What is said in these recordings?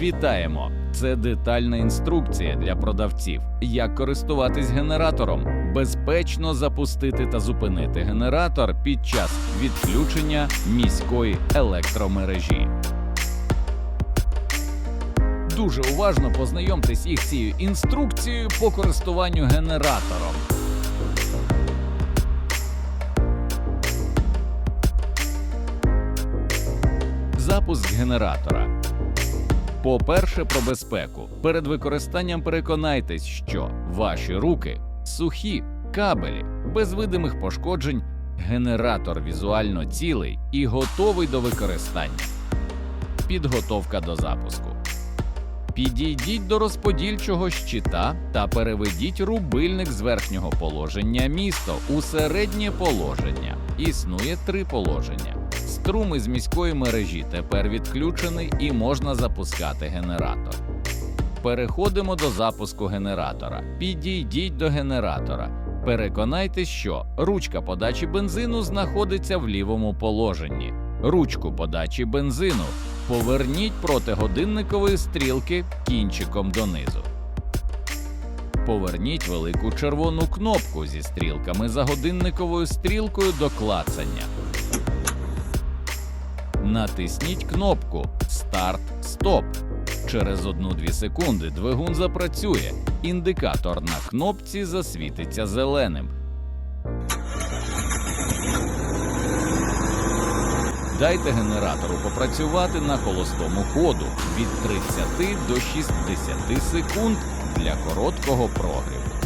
Вітаємо! Це детальна інструкція для продавців, як користуватись генератором, безпечно запустити та зупинити генератор під час відключення міської електромережі. Дуже уважно познайомтесь із цією інструкцією по користуванню генератором. Запуск генератора. По-перше, про безпеку. Перед використанням переконайтесь, що ваші руки сухі, кабелі, без видимих пошкоджень, генератор візуально цілий і готовий до використання. Підготовка до запуску. Підійдіть до розподільчого щита та переведіть рубильник з верхнього положення місто у середнє положення. Існує три положення. Струм із міської мережі тепер відключений і можна запускати генератор. Переходимо до запуску генератора. Підійдіть до генератора. Переконайтесь, що ручка подачі бензину знаходиться в лівому положенні. Ручку подачі бензину поверніть проти годинникової стрілки кінчиком донизу. Поверніть велику червону кнопку зі стрілками за годинниковою стрілкою до клацання. Натисніть кнопку Старт-Стоп. Через 1-2 секунди двигун запрацює. Індикатор на кнопці засвітиться зеленим. Дайте генератору попрацювати на холостому ходу від 30 до 60 секунд для короткого прогріву.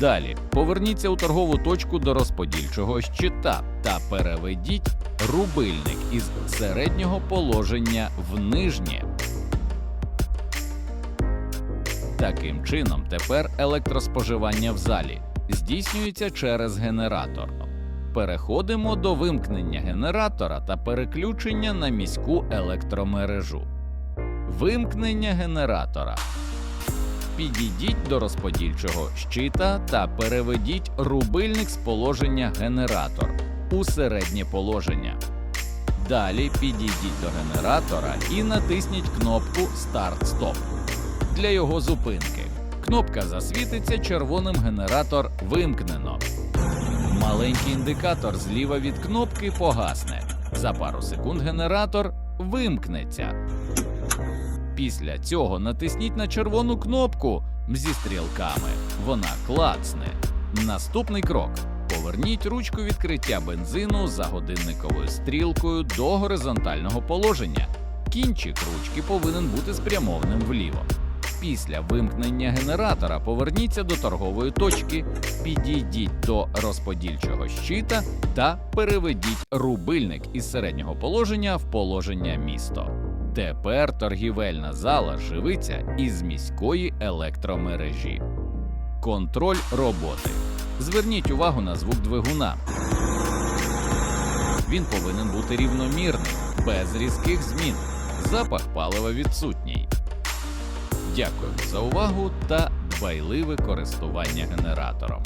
Далі поверніться у торгову точку до розподільчого щита та переведіть рубильник із середнього положення в нижнє. Таким чином, тепер електроспоживання в залі здійснюється через генератор. Переходимо до вимкнення генератора та переключення на міську електромережу. Вимкнення генератора. Підійдіть до розподільчого щита та переведіть рубильник з положення генератор у середнє положення. Далі підійдіть до генератора і натисніть кнопку Старт-Стоп для його зупинки. Кнопка засвітиться червоним генератор вимкнено. Маленький індикатор зліва від кнопки погасне. За пару секунд генератор вимкнеться. Після цього натисніть на червону кнопку зі стрілками. Вона клацне. Наступний крок. Поверніть ручку відкриття бензину за годинниковою стрілкою до горизонтального положення. Кінчик ручки повинен бути спрямованим вліво. Після вимкнення генератора поверніться до торгової точки, підійдіть до розподільчого щита та переведіть рубильник із середнього положення в положення місто. Тепер торгівельна зала живиться із міської електромережі. Контроль роботи. Зверніть увагу на звук двигуна. Він повинен бути рівномірним, без різких змін. Запах палива відсутній. Дякуємо за увагу та дбайливе користування генератором.